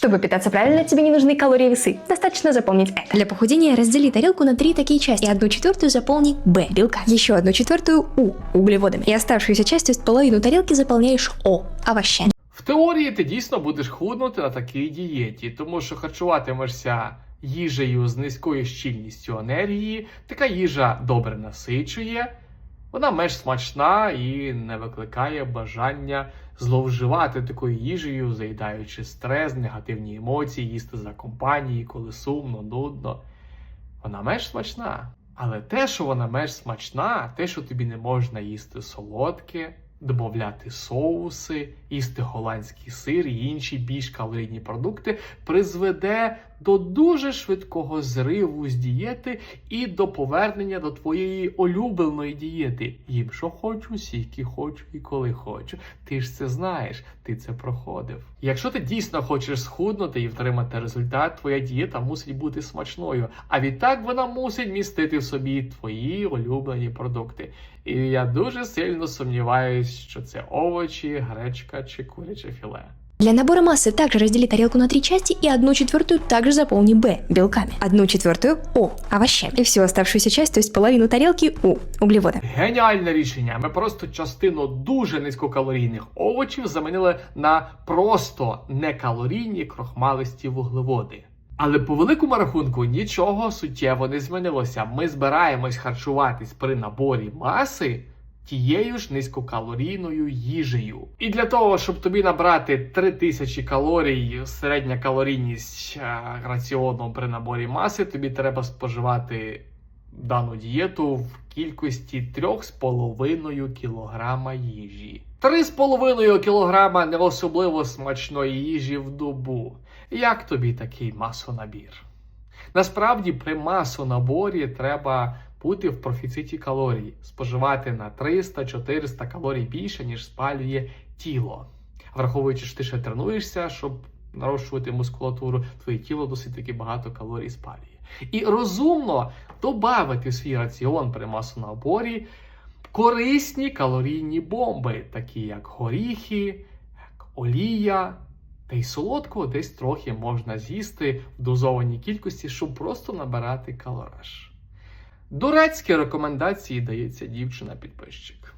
Чтобы питаться правильно, тебе не нужны калории и весы. Достаточно запомнить это. Для похудения раздели тарелку на три такие части. И одну четвертую заполни Б – белка. Еще одну четвертую У – углеводами. И оставшуюся часть, то есть половину тарелки, заполняешь О – овощами. В теорії ти дійсно будеш худнути на такій дієті, тому що харчуватимешся їжею з низькою щільністю енергії, така їжа добре насичує, вона менш смачна і не викликає бажання зловживати такою їжею, заїдаючи стрес, негативні емоції, їсти за компанії, коли сумно, нудно. Вона менш смачна. Але те, що вона менш смачна, те, що тобі не можна їсти солодке, додати соуси, їсти голландський сир і інші більш калорійні продукти, призведе до дуже швидкого зриву з дієти і до повернення до твоєї улюбленої дієти. Їм що хочу, скільки хочу і коли хочу. Ти ж це знаєш, ти це проходив. Якщо ти дійсно хочеш схуднути і втримати результат, твоя дієта мусить бути смачною. А відтак вона мусить містити в собі твої улюблені продукти. І я дуже сильно сумніваюсь, що це овочі, гречка чи куряче філе. Для набора массы также раздели тарелку на три части и одну четвертую также заполни Б – белками. Одну четвертую О – овощами. И всю оставшуюся часть, то есть половину тарелки У – углеводами. Геніальне рішення. Ми просто частину дуже низькокалорійних овочів замінили на просто некалорійні крохмалисті вуглеводи. Але по великому рахунку нічого суттєво не змінилося. Ми збираємось харчуватись при наборі маси тією ж низькокалорійною їжею. І для того, щоб тобі набрати 3000 калорій, середня калорійність е, раціону при наборі маси, тобі треба споживати дану дієту в кількості 3,5 кілограма їжі. 3,5 кілограма не особливо смачної їжі в добу. Як тобі такий масонабір? Насправді, при масонаборі треба бути в профіциті калорій, споживати на 300-400 калорій більше, ніж спалює тіло. Враховуючи, що ти ще тренуєшся, щоб нарощувати мускулатуру, твоє тіло досить таки багато калорій спалює. І розумно додати в свій раціон при масонаборі корисні калорійні бомби, такі як горіхи, олія. Та й солодкого десь трохи можна з'їсти в дозованій кількості, щоб просто набирати калораж. Дурецькі рекомендації дається дівчина-підписчик.